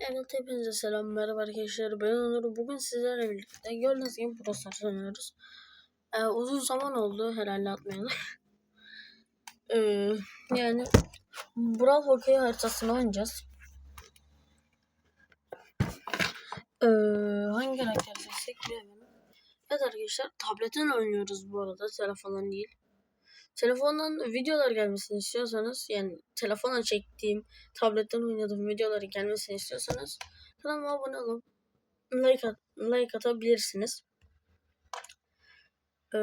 Evet hepinize selam. Merhaba arkadaşlar ben Onur. Bugün sizlerle birlikte gördüğünüz gibi Stars oynuyoruz. Ee, uzun zaman oldu herhalde atmayalım. Ee, yani Brawl Hockey haritasını oynayacağız. Ee, hangi karakter seçsek bilemedim. Evet arkadaşlar tabletten oynuyoruz bu arada telefondan değil telefondan videolar gelmesini istiyorsanız yani telefona çektiğim tabletten oynadığım videoları gelmesini istiyorsanız kanalıma abone olup like, at, like atabilirsiniz. Ee,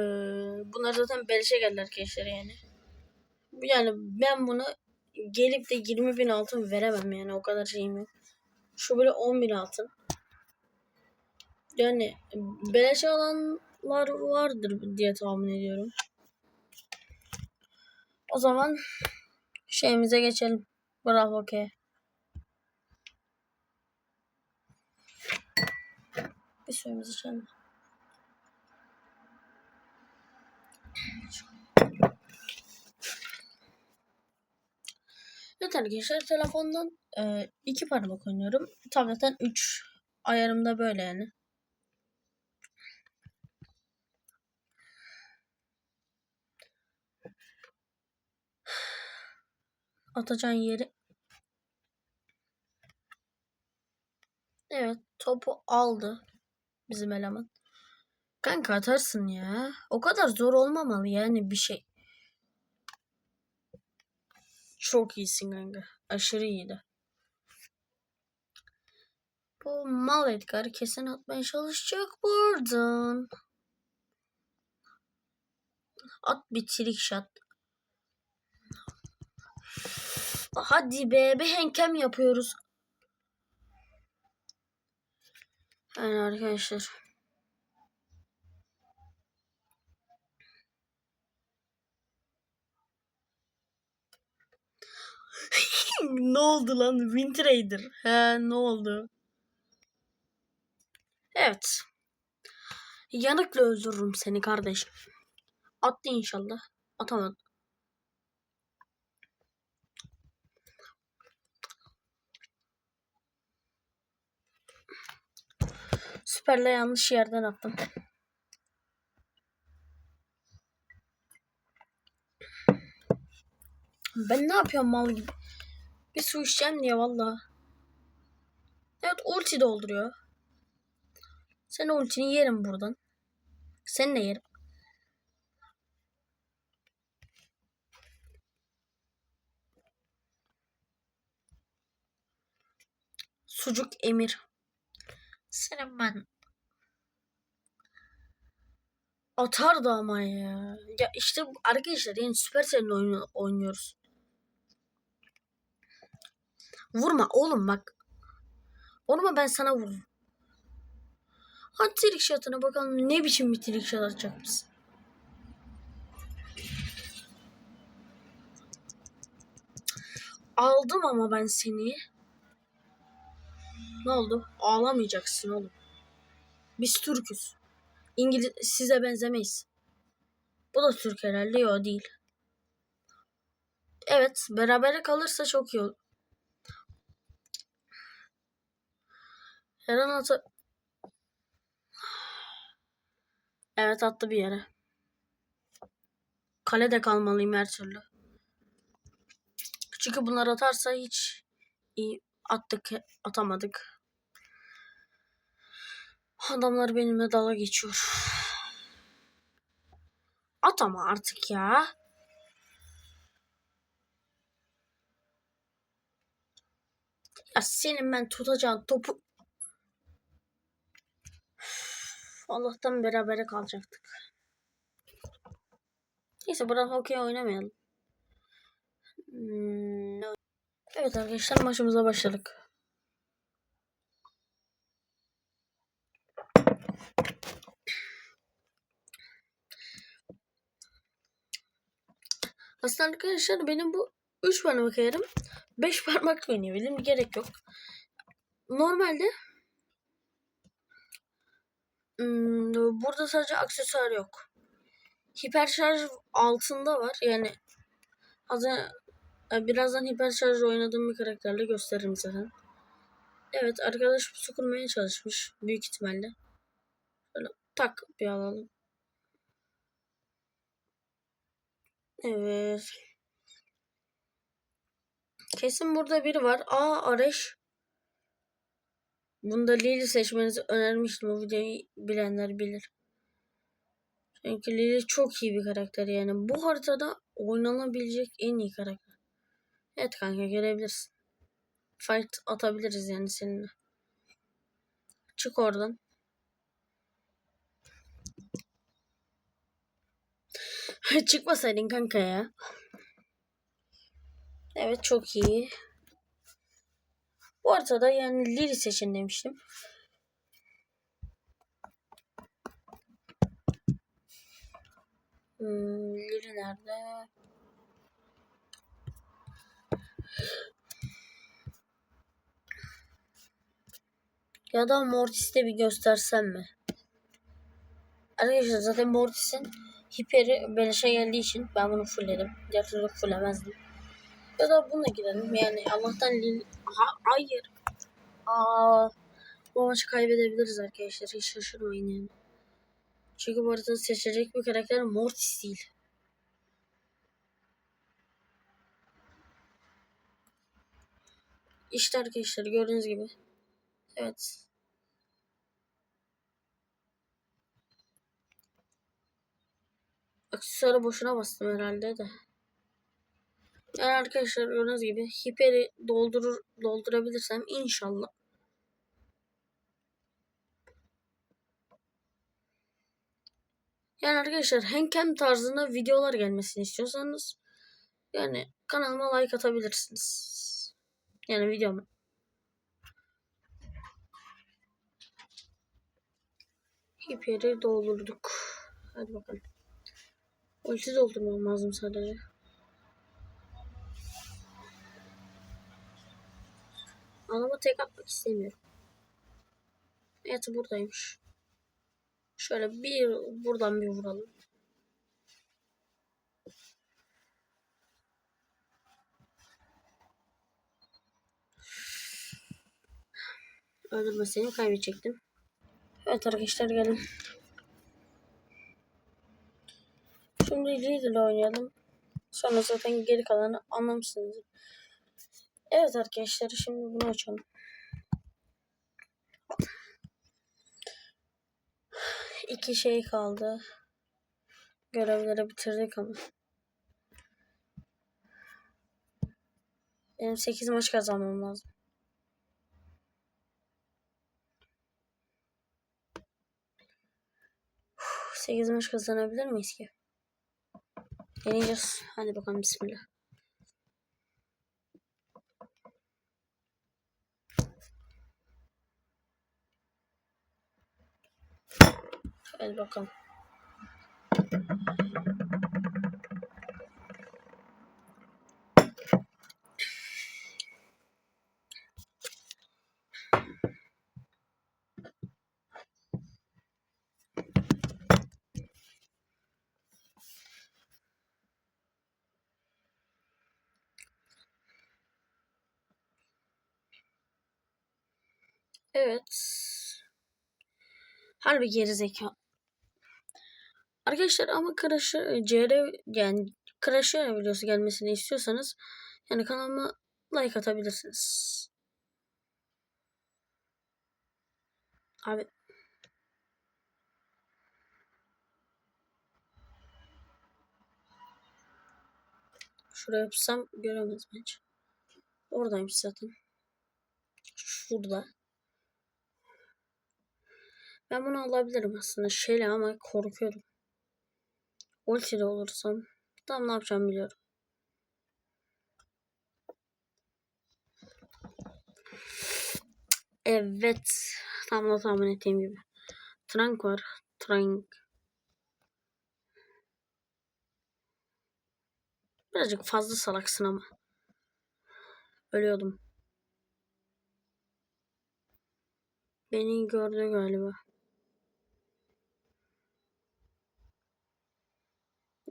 bunlar zaten beleşe geldi arkadaşlar yani. Yani ben bunu gelip de 20 bin altın veremem yani o kadar şeyim yok. Şu böyle 10 bin altın. Yani beleşe alanlar vardır diye tahmin ediyorum. O zaman şeyimize geçelim. Bravo okey. Bir suyumuzu içelim. Evet arkadaşlar telefondan e, iki parmak oynuyorum. Tabletten 3 ayarımda böyle yani. Atacağın yeri. Evet topu aldı bizim eleman. Kanka atarsın ya. O kadar zor olmamalı yani bir şey. Çok iyisin kanka. Aşırı iyiydi. Bu mal Edgar kesin atmaya çalışacak buradan. At bir trick shot. Hadi be bir henkem yapıyoruz. Yani arkadaşlar. ne oldu lan? Winter Raider. He ne oldu? Evet. Yanıkla öldürürüm seni kardeşim. Attı inşallah. Atamadı. Süperle yanlış yerden attım. Ben ne yapıyorum mal gibi? Bir su içeceğim diye valla. Evet ulti dolduruyor. Sen ultini yerim buradan. Sen de yerim. Sucuk Emir. Senin ben. Atardı ama ya. Ya işte arkadaşlar yani Supercell'in oyunu oynuyoruz. Vurma oğlum bak. Vurma ben sana vururum. Hadi trick shot'ına bakalım ne biçim bir trick shot atacak mısın? Aldım ama ben seni. Ne oldu? Ağlamayacaksın oğlum. Biz Türk'üz. İngiliz size benzemeyiz. Bu da Türk herhalde. Yok değil. Evet. Berabere kalırsa çok iyi olur. Her an atı... Evet attı bir yere. Kalede kalmalıyım her türlü. Çünkü bunlar atarsa hiç iyi attık atamadık. Adamlar benimle dala geçiyor. At ama artık ya. Ya senin ben tutacağım topu Allah'tan berabere kalacaktık. Neyse burada hokey oynamayalım. Hmm, evet arkadaşlar maçımıza başladık. Aslında arkadaşlar benim bu 3 parmak ayarım 5 parmakla oynayabildim. Gerek yok. Normalde Hmm, burada sadece aksesuar yok. Hiper altında var. Yani az birazdan hiper oynadığım bir karakterle gösteririm zaten. Evet arkadaş pusu kurmaya çalışmış. Büyük ihtimalle. Şöyle tak bir alalım. Evet. Kesin burada biri var. Aa Areş. Bunda Lily seçmenizi önermiştim. O videoyu bilenler bilir. Çünkü Lily çok iyi bir karakter yani. Bu haritada oynanabilecek en iyi karakter. Evet kanka gelebilirsin. Fight atabiliriz yani seninle. Çık oradan. Çıkmasaydın kanka ya. Evet çok iyi. Bu arada yani Lily seçin demiştim. Hmm, Lily nerede? Ya da Mortis'te bir göstersem mi? Arkadaşlar zaten Mortis'in hiperi beleşe geldiği için ben bunu fullledim. Diğer türlü fullemezdim. Ya da bununla girelim. Yani Allah'tan Lil... Ha, hayır. Aa, bu maçı kaybedebiliriz arkadaşlar. Hiç şaşırmayın yani. Çünkü bu arada seçecek bir karakter Mortis değil. İşte arkadaşlar gördüğünüz gibi. Evet. Aksesuarı boşuna bastım herhalde de. Yani arkadaşlar gördüğünüz gibi hiperi doldurur doldurabilirsem inşallah. Yani arkadaşlar Henkem tarzında videolar gelmesini istiyorsanız yani kanalıma like atabilirsiniz. Yani videoma. Hiperi doldurduk. Hadi bakalım. Ulti doldurmam lazım sadece. Adama tek atmak istemiyorum. Evet buradaymış. Şöyle bir buradan bir vuralım. Öldürmeseydim kaybedecektim. Evet arkadaşlar gelin. Şimdi Lidl oynayalım. Sonra zaten geri kalanı anlamışsınız. Evet arkadaşlar şimdi bunu açalım. İki şey kaldı. Görevleri bitirdik ama. Benim 8 maç kazanmam lazım. Uf, 8 maç kazanabilir miyiz ki? Deneyeceğiz. Hadi bakalım bismillah. Hadi bakalım. Evet. Harbi geri zeka. Arkadaşlar ama Crash'ı CR yani Crash'ı videosu gelmesini istiyorsanız yani kanalıma like atabilirsiniz. Abi Şuraya yapsam göremez bence. Oradaymış zaten. Şurada. Ben bunu alabilirim aslında şeyle ama korkuyorum. Ulti'de olursam tam ne yapacağım biliyorum. Evet. Tam da tahmin ettiğim gibi. Trunk var. Trunk. Birazcık fazla salaksın ama. Ölüyordum. Beni gördü galiba.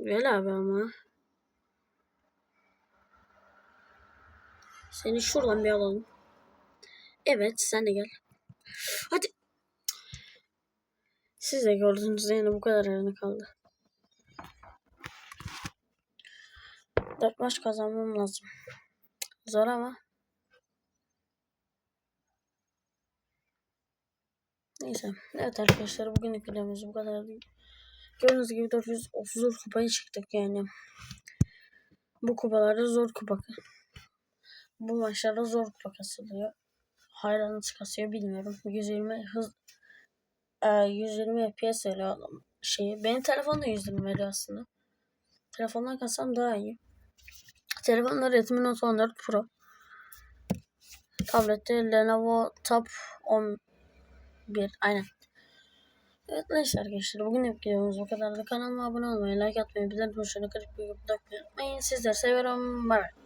Gel abi ama. Seni şuradan bir alalım. Evet sen de gel. Hadi. Siz de gördünüz yani bu kadar yerine kaldı. Dört maç kazanmam lazım. Zor ama. Neyse. Evet arkadaşlar bugünlük videomuz bu kadar. Gördüğünüz gibi 430 kupaya çıktık yani. Bu kupalarda zor kupa. Bu maçlarda zor kupa kasılıyor. Hayranı kasıyor bilmiyorum. 120 hız e, 120 FPS veriyor şeyi. Benim telefonda 120 veriyor aslında. Telefondan kassam daha iyi. Telefonda Redmi Note 14 Pro. Tablette Lenovo Tab 11 aynen. Evet neyse arkadaşlar bugün hep videomuz bu kadar da kanalıma abone olmayı, like atmayı, bizden hoşuna kırık bir yorum unutmayın. Sizleri seviyorum. Bye.